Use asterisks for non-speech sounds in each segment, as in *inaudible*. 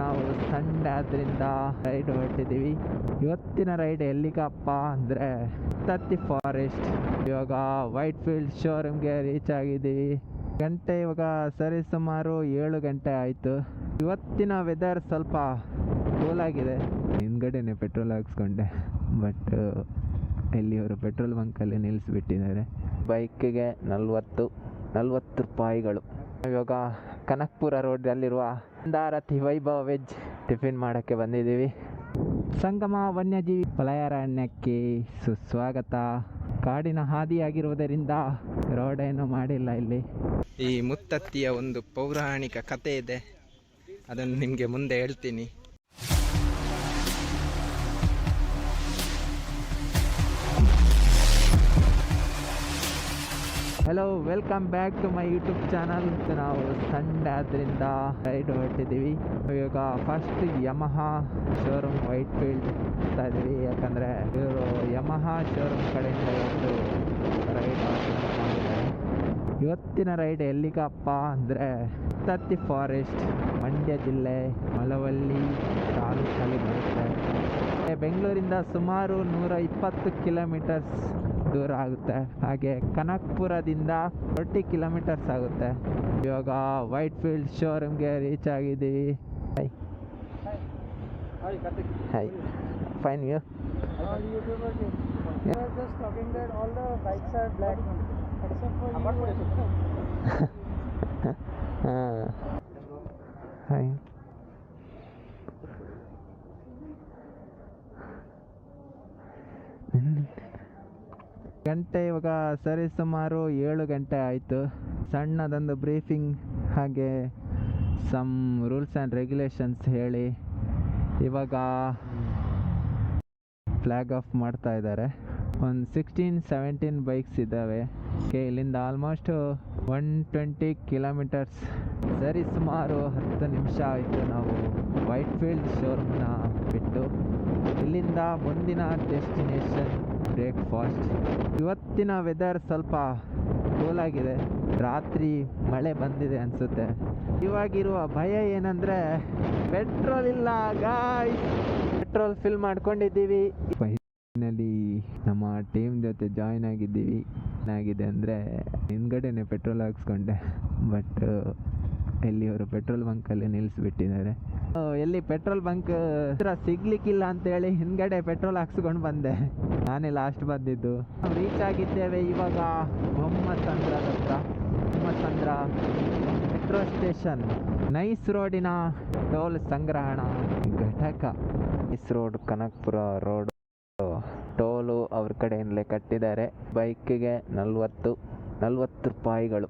ನಾವು ಸಂಡೆ ಆದ್ರಿಂದ ರೈಡ್ ಹೊರಟಿದ್ದೀವಿ. ಇವತ್ತಿನ ರೈಡ್ ಎಲ್ಲಿಗಪ್ಪ ಅಂದರೆ ತತ್ತಿ ಫಾರೆಸ್ಟ್ ಇವಾಗ ವೈಟ್ ಫೀಲ್ಡ್ ಶೋರೂಮ್ಗೆ ರೀಚ್ ಆಗಿದ್ದೀವಿ. ಗಂಟೆ ಇವಾಗ ಸರಿ ಸುಮಾರು ಏಳು ಗಂಟೆ ಆಯಿತು. ಇವತ್ತಿನ ವೆದರ್ ಸ್ವಲ್ಪ ಕೂಲಾಗಿದೆ ಹಿಂದ್ಗಡೆನೆ ಪೆಟ್ರೋಲ್ ಹಾಕ್ಸ್ಕೊಂಡೆ. ಬಟ್ ಇಲ್ಲಿಯವರು ಪೆಟ್ರೋಲ್ ಬಂಕಲ್ಲಿ ನಿಲ್ಲಿಸ್ಬಿಟ್ಟಿದ್ದಾರೆ ಬೈಕಿಗೆ ನಲ್ವತ್ತು ನಲ್ವತ್ತು ರೂಪಾಯಿಗಳು. ಇವಾಗ ಕನಕ್ಪುರ ರೋಡಲ್ಲಿರುವ ದಾರಥಿ ವೈಭವ್ ವೆಜ್ ಟಿಫಿನ್ ಮಾಡೋಕ್ಕೆ ಬಂದಿದ್ದೀವಿ. ಸಂಗಮ ವನ್ಯಜೀವಿ ವಲಯಾರಣ್ಯಕ್ಕೆ ಸುಸ್ವಾಗತ. ಕಾಡಿನ ಹಾದಿಯಾಗಿರುವುದರಿಂದ ರೋಡ್ ಏನು ಮಾಡಿಲ್ಲ ಇಲ್ಲಿ. ಈ ಮುತ್ತತ್ತಿಯ ಒಂದು ಪೌರಾಣಿಕ ಕತೆ ಇದೆ. ಅದನ್ನು ನಿಮಗೆ ಮುಂದೆ ಹೇಳ್ತೀನಿ. Hello welcome back to my YouTube channel ನಾವು ಸಂಡೆ ಆದ್ರಿಂದ ರೈಡ್ ಹೊರಟಿದ್ದೀವಿ. ಇವಾಗ first Yamaha showroom Whitefield ಹೋಗ್ತಾ ಇದ್ದೀವಿ. ಯಾಕಂದರೆ ಇವರು ಯಮಹ ಶೋರೂಮ್ ಕಡೆಯಿಂದ ಇವತ್ತು ರೈಡ್ ಮಾಡಿದ್ದಾರೆ. ಇವತ್ತಿನ ರೈಡ್ ಎಲ್ಲಿಗಪ್ಪ ಅಂದರೆ ತತ್ತಿ ಫಾರೆಸ್ಟ್ ಮಂಡ್ಯ ಜಿಲ್ಲೆ, ಮಳವಳ್ಳಿ ತಾಲೂಕಲ್ಲಿ ಬರುತ್ತೆ. ಬೆಂಗಳೂರಿಂದ ಸುಮಾರು ನೂರ ಇಪ್ಪತ್ತು ಕಿಲೋಮೀಟರ್ಸ್ ದೂರ ಆಗುತ್ತೆ. ಹಾಗೆ ಕನಕ್ಪುರದಿಂದ ಫೋರ್ಟಿ ಕಿಲೋಮೀಟರ್ಸ್ ಆಗುತ್ತೆ. ಇವಾಗ ವೈಟ್ ಫೀಲ್ಡ್ ಶೋರೂಮ್ಗೆ ರೀಚ್ ಆಗಿದ್ದೀವಿ. Hi hi fine you You? *laughs* ಗಂಟೆ ಇವಾಗ ಸರಿ ಸುಮಾರು ಏಳು ಗಂಟೆ ಆಯಿತು. ಸಣ್ಣದೊಂದು ಬ್ರೀಫಿಂಗ್ ಹಾಗೆ ಸಮ್ ರೂಲ್ಸ್ ಆ್ಯಂಡ್ ರೆಗ್ಯುಲೇಷನ್ಸ್ ಹೇಳಿ. ಇವಾಗ ಫ್ಲ್ಯಾಗ್ ಆಫ್ ಮಾಡ್ತಾ ಇದ್ದಾರೆ. ಒಂದು ಸಿಕ್ಸ್ಟೀನ್ ಸೆವೆಂಟೀನ್ ಬೈಕ್ಸ್ ಇದ್ದಾವೆ. ಓಕೆ ಇಲ್ಲಿಂದ ಆಲ್ಮೋಸ್ಟು ಒನ್ ಟ್ವೆಂಟಿ ಕಿಲೋಮೀಟರ್ಸ್ ಸರಿ ಸುಮಾರು ಹತ್ತು ನಿಮಿಷ ಆಯಿತು ನಾವು ವೈಟ್ ಫೀಲ್ಡ್ ಶೋರೂಮ್ನ ಬಿಟ್ಟು. ಇಲ್ಲಿಂದ ಮುಂದಿನ ಡೆಸ್ಟಿನೇಷನ್ ಬ್ರೇಕ್ಫಾಸ್ಟ್. ಇವತ್ತಿನ ವೆದರ್ ಸ್ವಲ್ಪ ಕೂಲ್ ಆಗಿದೆ. ರಾತ್ರಿ ಮಳೆ ಬಂದಿದೆ ಅನಿಸುತ್ತೆ. ಇವಾಗಿರುವ ಭಯ ಏನಂದರೆ ಪೆಟ್ರೋಲ್ ಇಲ್ಲ ಗಾಯ್ಸ್ ಪೆಟ್ರೋಲ್ ಫಿಲ್ ಮಾಡ್ಕೊಂಡಿದ್ದೀವಿ. ಫೈನಲಿ ನಮ್ಮ ಟೀಮ್ ಜೊತೆ ಜಾಯ್ನ್ ಆಗಿದ್ದೀವಿ. ಏನಾಗಿದೆ ಅಂದರೆ ಹಿಂದ್ಗಡೆನೆ ಪೆಟ್ರೋಲ್ ಹಾಕ್ಸ್ಕೊಂಡೆ. ಬಟ್ ಇಲ್ಲಿಯವರು ಪೆಟ್ರೋಲ್ ಬಂಕಲ್ಲಿ ನಿಲ್ಲಿಸ್ಬಿಟ್ಟಿದ್ದಾರೆ ಎಲ್ಲಿ ಪೆಟ್ರೋಲ್ ಬಂಕ್, ಹತ್ರ ಸಿಗ್ಲಿಕ್ಕಿಲ್ಲ ಅಂತೇಳಿ ಹಿಂದ್ಗಡೆ ಪೆಟ್ರೋಲ್ ಹಾಕ್ಸ್ಕೊಂಡು ಬಂದೆ. ನಾನೇ ಲಾಸ್ಟ್ ಬಂದಿದ್ದು. ರೀಚ್ ಆಗಿದ್ದೇವೆ ಇವಾಗ ಮೊಹಮ್ಮದ್ ಸಂದ್ರದ ಹತ್ರ. Mohammed Sandra metro station nice ರೋಡಿನ ಟೋಲ್ ಸಂಗ್ರಹಣ. ಘಟಕ. Nice road Kanakpura road toll ಅವ್ರ ಕಡೆಯಿಂದಲೇ ಕಟ್ಟಿದ್ದಾರೆ. ಬೈಕಿಗೆ ನಲ್ವತ್ತು ನಲ್ವತ್ತು ರೂಪಾಯಿಗಳು.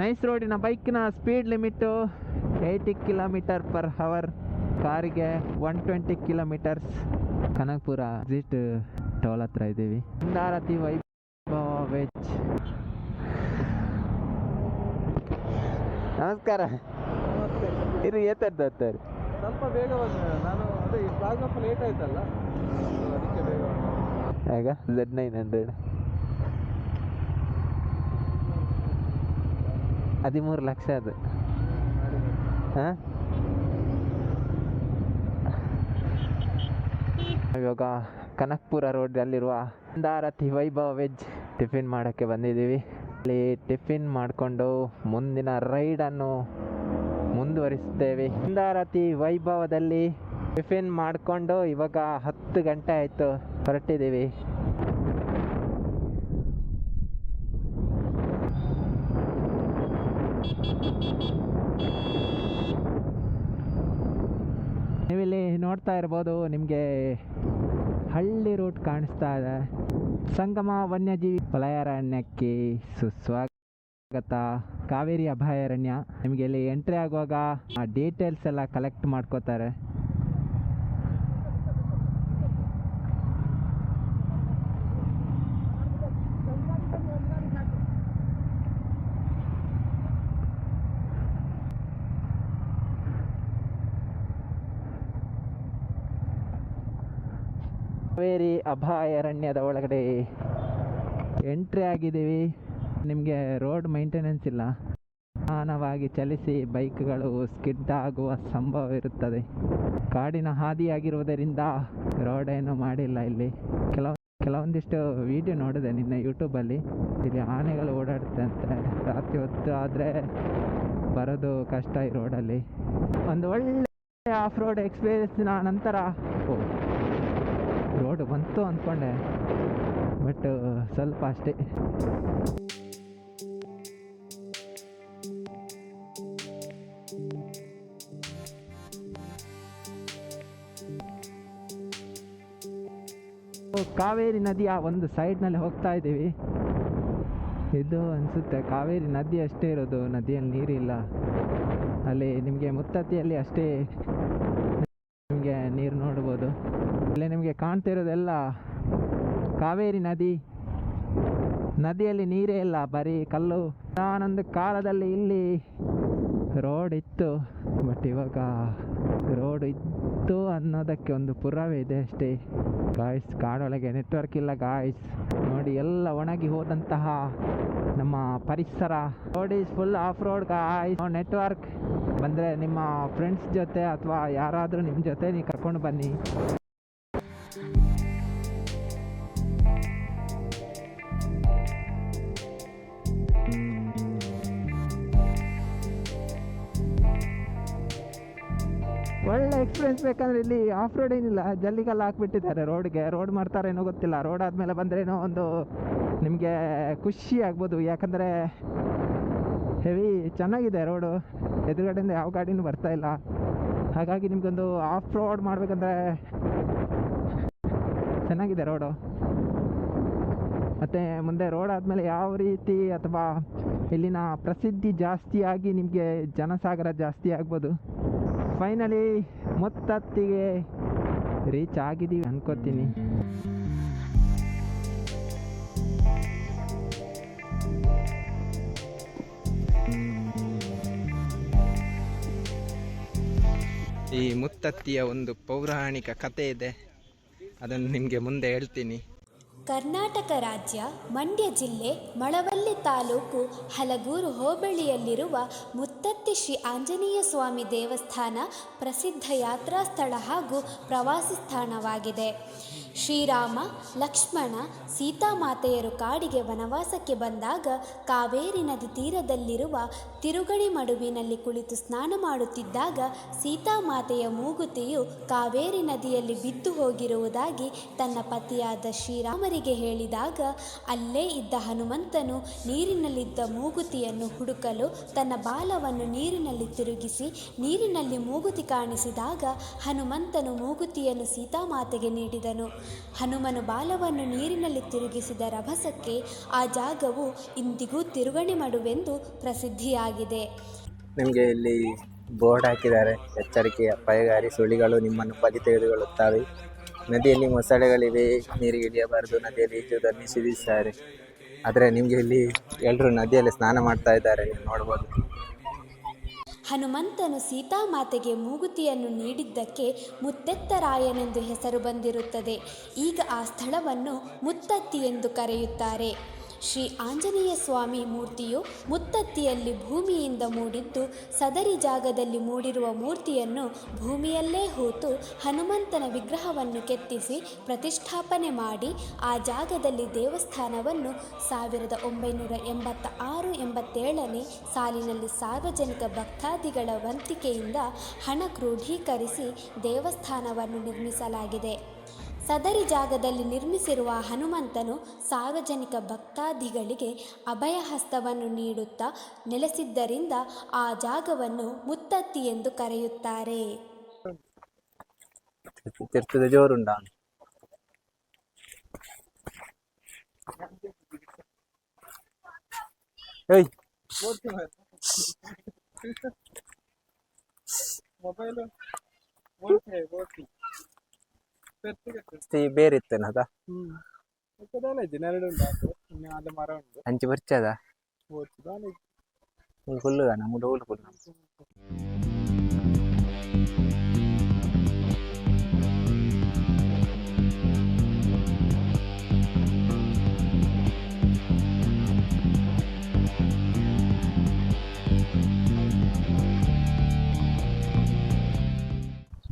ನೈಸ್ ರೋಡಿನ ಬೈಕಿನ speed limit eighty kilometer per hour ಕಾರಿಗೆ one twenty kilometers Kanakapura exit toll ಹತ್ರ ಇದ್ದೀವಿ. ಇಂದಾರತಿ ವೈಭವ ವೆಜ್ ನಮಸ್ಕಾರ. ಇದು ಏತರ್ ದತ್ತರಿ ಸ್ವಲ್ಪ ಬೇಗ ನಾನು ಅದೇ ಈ ಲೇಟ್ ಆಯ್ತಲ್ಲ ಹೇಗ ಅದಕ್ಕೆ ಬೇಗ ಝೆಡ್ ನೈನ್ ಹಂಡ್ರೆಡ್ ಹದಿಮೂರು ಲಕ್ಷ ಅದು. ಹಾಂ? ಇವಾಗ ಕನಕ್ಪುರ ರೋಡಲ್ಲಿರುವ ಅಂಧಾರತಿ ವೈಭವ ವೆಜ್ ಟಿಫಿನ್ ಮಾಡೋಕ್ಕೆ ಬಂದಿದ್ದೀವಿ. ಅಲ್ಲಿ ಟಿಫಿನ್ ಮಾಡಿಕೊಂಡು ಮುಂದಿನ ರೈಡನ್ನು ಮುಂದುವರಿಸುತ್ತೇವೆ. ಅಂಧಾರತಿ ವೈಭವದಲ್ಲಿ ಟಿಫಿನ್ ಮಾಡಿಕೊಂಡು ಇವಾಗ ಹತ್ತು ಗಂಟೆ ಆಯಿತು ಹೊರಟಿದ್ದೀವಿ. ನೀವಿಲ್ಲಿ ನೋಡ್ತಾ ಇರ್ಬೋದು, ನಿಮಗೆ ಹಳ್ಳಿ ರೂಟ್ ಕಾಣಿಸ್ತಾ ಇದೆ. ಸಂಗಮ ವನ್ಯಜೀವಿ ವಲಯಾರಣ್ಯಕ್ಕೆ ಸುಸ್ವಾಗತ. ಕಾವೇರಿ ಅಭಯಾರಣ್ಯ. ನಿಮಗೆ ಇಲ್ಲಿ ಎಂಟ್ರಿ ಆಗುವಾಗ ಆ ಡೀಟೇಲ್ಸ್ ಎಲ್ಲ ಕಲೆಕ್ಟ್ ಮಾಡ್ಕೋತಾರೆ. ಕಾವೇರಿ ಅಭಯಾರಣ್ಯದ ಒಳಗಡೆ ಎಂಟ್ರಿ ಆಗಿದ್ದೀವಿ. ನಿಮಗೆ ರೋಡ್ ಮೈಂಟೆನೆನ್ಸ್ ಇಲ್ಲ. ನಿಧಾನವಾಗಿ ಚಲಿಸಿ ಬೈಕ್ಗಳು ಸ್ಕಿಡ್ ಆಗುವ ಸಂಭವ ಇರುತ್ತದೆ. ಕಾಡಿನ ಹಾದಿಯಾಗಿರುವುದರಿಂದ ರೋಡ್ ಏನು ಮಾಡಿಲ್ಲ ಇಲ್ಲಿ. ಕೆಲವು, ಕೆಲವೊಂದಿಷ್ಟು ವಿಡಿಯೋ ನೋಡಿದೆ ನಿನ್ನೆ ಯೂಟ್ಯೂಬಲ್ಲಿ ಇಲ್ಲಿ ಆನೆಗಳು ಓಡಾಡುತ್ತೆ ಅಂತೆ ರಾತ್ರಿ ಹೊತ್ತು ಆದರೆ ಬರೋದು ಕಷ್ಟ ಈ ರೋಡಲ್ಲಿ ಒಂದು ಒಳ್ಳೆ ಆಫ್ ರೋಡ್ ಎಕ್ಸ್ಪೀರಿಯನ್ಸ್ನ ನಂತರ ರೋಡ್ ಬಂತು ಅಂದ್ಕೊಂಡೆ. ಬಟ್ ಸ್ವಲ್ಪ ಅಷ್ಟೇ. ಕಾವೇರಿ ನದಿ ಆ ಒಂದು ಸೈಡ್ನಲ್ಲಿ ಹೋಗ್ತಾ ಇದ್ದೀವಿ. ಇದು ಅನಿಸುತ್ತೆ, ಕಾವೇರಿ ನದಿ ಅಷ್ಟೇ ಇರೋದು, ನದಿಯಲ್ಲಿ ನೀರಿಲ್ಲ. ಅಲ್ಲಿ ನಿಮಗೆ ಮುತ್ತತ್ತಿಯಲ್ಲಿ ಅಷ್ಟೇ ನಿಮಗೆ ನೀರು ನೋಡ್ಬೋದು. ಇಲ್ಲಿ ನಿಮಗೆ ಕಾಣ್ತಿರೋದೆಲ್ಲ ಕಾವೇರಿ ನದಿ. ನದಿಯಲ್ಲಿ ನೀರೇ ಇಲ್ಲ, ಬರೀ ಕಲ್ಲು. ನಾನೊಂದು ಕಾಲದಲ್ಲಿ ಇಲ್ಲಿ ರೋಡ್ ಇತ್ತು ಬಟ್ ಇವಾಗ ರೋಡ್ ಇತ್ತು ಅನ್ನೋದಕ್ಕೆ ಒಂದು ಪುರಾವೆ ಇದೆ ಅಷ್ಟೇ. ಗಾಯ್ಸ್ ಕಾಡೊಳಗೆ ನೆಟ್ವರ್ಕ್ ಇಲ್ಲ ಗಾಯ್ಸ್ ನೋಡಿ, ಎಲ್ಲ ಒಣಗಿ ಹೋದಂತಹ ನಮ್ಮ ಪರಿಸರ. Road is full of road guys network ಬಂದರೆ ನಿಮ್ಮ ಫ್ರೆಂಡ್ಸ್ ಜೊತೆ ಅಥವಾ ಯಾರಾದರೂ ನಿಮ್ಮ ಜೊತೆ ನೀವು ಕರ್ಕೊಂಡು ಬನ್ನಿ. ಒಳ್ಳೆ ಎಕ್ಸ್ಪೀರಿಯನ್ಸ್ ಬೇಕಂದ್ರೆ ಇಲ್ಲಿ ಆಫ್ ರೋಡ್ ಏನಿಲ್ಲ, ಜಲ್ಲಿಗೆಲ್ಲ ಹಾಕ್ಬಿಟ್ಟಿದ್ದಾರೆ ರೋಡ್ಗೆ ರೋಡ್ ಮಾಡ್ತಾರೇನೋ ಗೊತ್ತಿಲ್ಲ. ರೋಡ್ ಆದಮೇಲೆ ಬಂದ್ರೇನೋ ಒಂದು ನಿಮಗೆ ಖುಷಿ ಆಗ್ಬೋದು. ಯಾಕಂದರೆ ಹೆವಿ ಚೆನ್ನಾಗಿದೆ ರೋಡು. ಎದುರುಗಡೆಯಿಂದ ಯಾವ ಗಾಡಿನೂ ಬರ್ತಾ ಇಲ್ಲ. ಹಾಗಾಗಿ ನಿಮಗೊಂದು ಆಫ್ ರೋಡ್ ಮಾಡಬೇಕಂದ್ರೆ ಚೆನ್ನಾಗಿದೆ ರೋಡು. ಮತ್ತು ಮುಂದೆ ರೋಡ್ ಆದಮೇಲೆ ಯಾವ ರೀತಿ ಅಥವಾ ಇಲ್ಲಿನ ಪ್ರಸಿದ್ಧಿ ಜಾಸ್ತಿಯಾಗಿ ನಿಮಗೆ ಜನಸಾಗರ ಜಾಸ್ತಿ ಆಗ್ಬೋದು. ಫೈನಲಿ ಮೊತ್ತತ್ತಿಗೆ ರೀಚ್ ಆಗಿದ್ದೀವಿ ಅನ್ಕೋತೀನಿ. ಈ ಮುತ್ತತ್ತಿಯ ಒಂದು ಪೌರಾಣಿಕ ಕಥೆ ಇದೆ. ಅದನ್ನು ನಿಮಗೆ ಮುಂದೆ ಹೇಳ್ತೀನಿ. ಕರ್ನಾಟಕ ರಾಜ್ಯ, ಮಂಡ್ಯ ಜಿಲ್ಲೆ, ಮಳವಳ್ಳಿ ತಾಲೂಕು, ಹಲಗೂರು ಹೋಬಳಿಯಲ್ಲಿರುವ ಮುತ್ತತ್ತಿ ಶ್ರೀ ಆಂಜನೇಯ ಸ್ವಾಮಿ ದೇವಸ್ಥಾನ ಪ್ರಸಿದ್ಧ ಯಾತ್ರಾ ಸ್ಥಳ ಹಾಗೂ ಪ್ರವಾಸಿ ಸ್ಥಾನವಾಗಿದೆ. ಶ್ರೀರಾಮ, ಲಕ್ಷ್ಮಣ ಸೀತಾಮಾತೆಯರು ಕಾಡಿಗೆ ವನವಾಸಕ್ಕೆ ಬಂದಾಗ ಕಾವೇರಿ ನದಿ ತೀರದಲ್ಲಿರುವ ತಿರುಗಡಿ ಮಡುವಿನಲ್ಲಿ ಕುಳಿತು ಸ್ನಾನ ಮಾಡುತ್ತಿದ್ದಾಗ ಸೀತಾಮಾತೆಯ ಮೂಗುತಿಯು ಕಾವೇರಿ ನದಿಯಲ್ಲಿ ಬಿದ್ದು ಹೋಗಿರುವುದಾಗಿ ತನ್ನ ಪತಿಯಾದ ಶ್ರೀರಾಮರಿಗೆ ಹೇಳಿದಾಗ, ಅಲ್ಲೇ ಇದ್ದ ಹನುಮಂತನು ನೀರಿನಲ್ಲಿದ್ದ ಮೂಗುತಿಯನ್ನು ಹುಡುಕಲು ತನ್ನ ಬಾಲವನ್ನು ನೀರಿನಲ್ಲಿ ತಿರುಗಿಸಿ, ನೀರಿನಲ್ಲಿ ಮೂಗುತಿ ಕಾಣಿಸಿದಾಗ ಹನುಮಂತನು ಮೂಗುತಿಯನ್ನು ಸೀತಾಮಾತೆಗೆ ನೀಡಿದನು. ಹನುಮನು ಬಾಲವನ್ನು ನೀರಿನಲ್ಲಿ ತಿರುಗಿಸಿದ ರಭಸಕ್ಕೆ ಆ ಜಾಗವು ಇಂದಿಗೂ ತಿರುಗಣಿ ಮಡುವೆಂದು ಪ್ರಸಿದ್ಧಿಯಾಗಿದೆ. ನಿಮಗೆ ಇಲ್ಲಿ ಬೋರ್ಡ್ ಹಾಕಿದ್ದಾರೆ. ಎಚ್ಚರಿಕೆಯ ಪಯಗಾರಿ ಸುಳಿಗಳು ನಿಮ್ಮನ್ನು ಬದಿ ತೆಗೆದುಕೊಳ್ಳುತ್ತವೆ. ನದಿಯಲ್ಲಿ ಮೊಸಳೆಗಳಿವೆ ನೀರಿಗೆ ಇಳಿಯಬಾರದು ನದಿಯಲ್ಲಿ ಈಜುವುದನ್ನು ನಿಷೇಧಿಸಿದ್ದಾರೆ ಆದರೆ ನಿಮಗೆ ಇಲ್ಲಿ ಎಲ್ಲರೂ ನದಿಯಲ್ಲಿ ಸ್ನಾನ ಮಾಡ್ತಾ ಇದ್ದಾರೆ, ನೀವು ನೋಡ್ಬೋದು. ಹನುಮಂತನು ಸೀತಾಮಾತೆಗೆ ಮೂಗುತಿಯನ್ನು ನೀಡಿದ್ದಕ್ಕೆ ಮುತ್ತೆತ್ತರಾಯನೆಂದು ಹೆಸರು ಬಂದಿರುತ್ತದೆ. ಈಗ ಆ ಸ್ಥಳವನ್ನು ಮುತ್ತತ್ತಿ ಎಂದು ಕರೆಯುತ್ತಾರೆ. ಶ್ರೀ ಆಂಜನೇಯ ಸ್ವಾಮಿ ಮೂರ್ತಿಯು ಮುತ್ತತ್ತಿಯಲ್ಲಿ ಭೂಮಿಯಿಂದ ಮೂಡಿದ್ದು, ಸದರಿ ಜಾಗದಲ್ಲಿ ಮೂಡಿರುವ ಮೂರ್ತಿಯನ್ನು ಭೂಮಿಯಲ್ಲೇ ಹೂತು ಹನುಮಂತನ ವಿಗ್ರಹವನ್ನು ಕೆತ್ತಿಸಿ ಪ್ರತಿಷ್ಠಾಪನೆ ಮಾಡಿ, ಆ ಜಾಗದಲ್ಲಿ ದೇವಸ್ಥಾನವನ್ನು ಸಾವಿರದ ಒಂಬೈನೂರ ಎಂಬತ್ತ ಆರು ಎಂಬತ್ತೇಳನೇ ಸಾಲಿನಲ್ಲಿ ಸಾರ್ವಜನಿಕ ಭಕ್ತಾದಿಗಳ ವಂತಿಕೆಯಿಂದ ಹಣ ಕ್ರೋಢೀಕರಿಸಿ ದೇವಸ್ಥಾನವನ್ನು ನಿರ್ಮಿಸಲಾಗಿದೆ. ಸದರಿ ಜಾಗದಲ್ಲಿ ನಿರ್ಮಿಸಿರುವ ಹನುಮಂತನು ಸಾರ್ವಜನಿಕ ಭಕ್ತಾದಿಗಳಿಗೆ ಅಭಯಹಸ್ತವನ್ನು ನೀಡುತ್ತಾ ನೆಲೆಸಿದ್ದರಿಂದ ಆ ಜಾಗವನ್ನು ಮುತ್ತತ್ತಿ ಎಂದು ಕರೆಯುತ್ತಾರೆ. ಮೊಬೈಲ್ ಓಕೆ ಏಯ್! ಮೊಬೈಲ್ ಬೇರೆ ಇತ್ತೇನದ ಅಂಚು ಪರಿಚಯದ ಫುಲ್ലുಗ ನಮ್ಮ ಡೋಲ್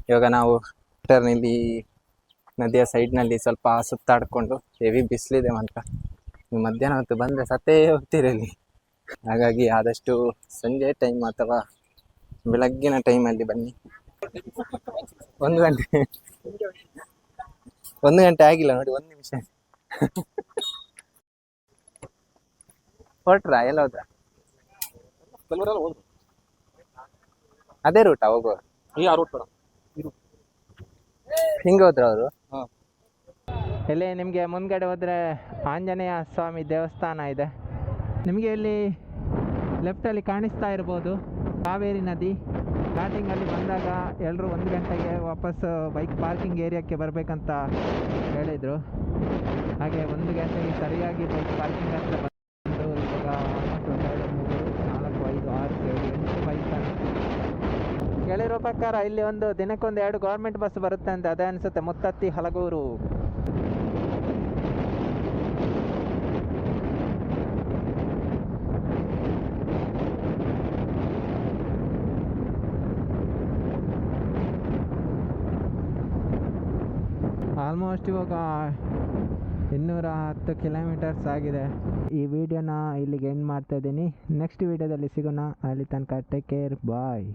ಇವಾಗ ನಾವು ಟರ್ನ್ ಇಲ್ಲಿ ನದಿಯ ಸೈಡ್ನಲ್ಲಿ ಸ್ವಲ್ಪ ಸುತ್ತಾಡಿಕೊಂಡು ಹೆವಿ ಬಿಸಿಲಿದೆ ಮಾತ್ರ. ನೀವು ಮಧ್ಯಾಹ್ನ ಹೊತ್ತು ಬಂದರೆ ಸತ್ತೇ ಹೋಗ್ತಿರಲಿ ಹಾಗಾಗಿ ಆದಷ್ಟು ಸಂಜೆ ಟೈಮ್ ಅಥವಾ ಬೆಳಗ್ಗಿನ ಟೈಮಲ್ಲಿ ಬನ್ನಿ. ಒಂದು ಗಂಟೆ. ಒಂದು ಗಂಟೆ ಆಗಿಲ್ಲ ನೋಡಿ ಒಂದು ನಿಮಿಷ. ಹೊರಟ್ರಾ ಎಲ್ಲ ಹೋದ್ರ? ಅದೇ ರೂಟಾ ಹೋಗುವ. ಈ ಆ ರೂಟ್ ಬೇಡ. ಹಿಂಗೆ ಹೋದ್ರ ಅವರು ಇಲ್ಲಿ ನಿಮಗೆ ಮುಂದ್ಗಡೆ ಹೋದ್ರೆ ಆಂಜನೇಯ ಸ್ವಾಮಿ ದೇವಸ್ಥಾನ ಇದೆ. ನಿಮಗೆ ಇಲ್ಲಿ ಲೆಫ್ಟಲ್ಲಿ ಕಾಣಿಸ್ತಾ ಇರ್ಬೋದು. ಕಾವೇರಿ ನದಿ. ಸ್ಟಾರ್ಟಿಂಗಲ್ಲಿ ಬಂದಾಗ ಎಲ್ಲರೂ ಒಂದು ಗಂಟೆಗೆ ವಾಪಸ್ ಬೈಕ್ ಪಾರ್ಕಿಂಗ್ ಏರಿಯಾಕ್ಕೆ ಬರಬೇಕಂತ ಹೇಳಿದರು. ಹಾಗೆ ಒಂದು ಗಂಟೆಗೆ ಸರಿಯಾಗಿ ಬೈಕ್ ಪಾರ್ಕಿಂಗ್ ಹತ್ರ ಬಂದು ಇವಾಗ almost ಒಂದೆರಡು ಮೂರು ನಾಲ್ಕು ಐದು ಆರು ಏಳು ಎಂಟು ಬೈಕ್ ಕೇಳಿರೋ ಪ್ರಕಾರ ಇಲ್ಲಿ ಒಂದು ದಿನಕ್ಕೊಂದು ಎರಡು ಗೌರ್ಮೆಂಟ್ ಬಸ್ ಬರುತ್ತೆ ಅಂತ ಅದೇ ಅನಿಸುತ್ತೆ. ಮುತ್ತತ್ತಿ, ಹಲಗೂರು. ಆಲ್ಮೋಸ್ಟ್ ಇವಾಗ ಇನ್ನೂರ ಹತ್ತು ಕಿಲೋಮೀಟರ್ಸ್ ಆಗಿದೆ. ಈ ವಿಡಿಯೋನ ಇಲ್ಲಿಗೆ ಎಂಡ್ ಮಾಡ್ತಾ ಇದ್ದೀನಿ. ನೆಕ್ಸ್ಟ್ ವಿಡಿಯೋದಲ್ಲಿ ಸಿಗೋಣ. ಅಲ್ಲಿ ತನಕ ಟೇಕ್ ಕೇರ್ ಬಾಯ್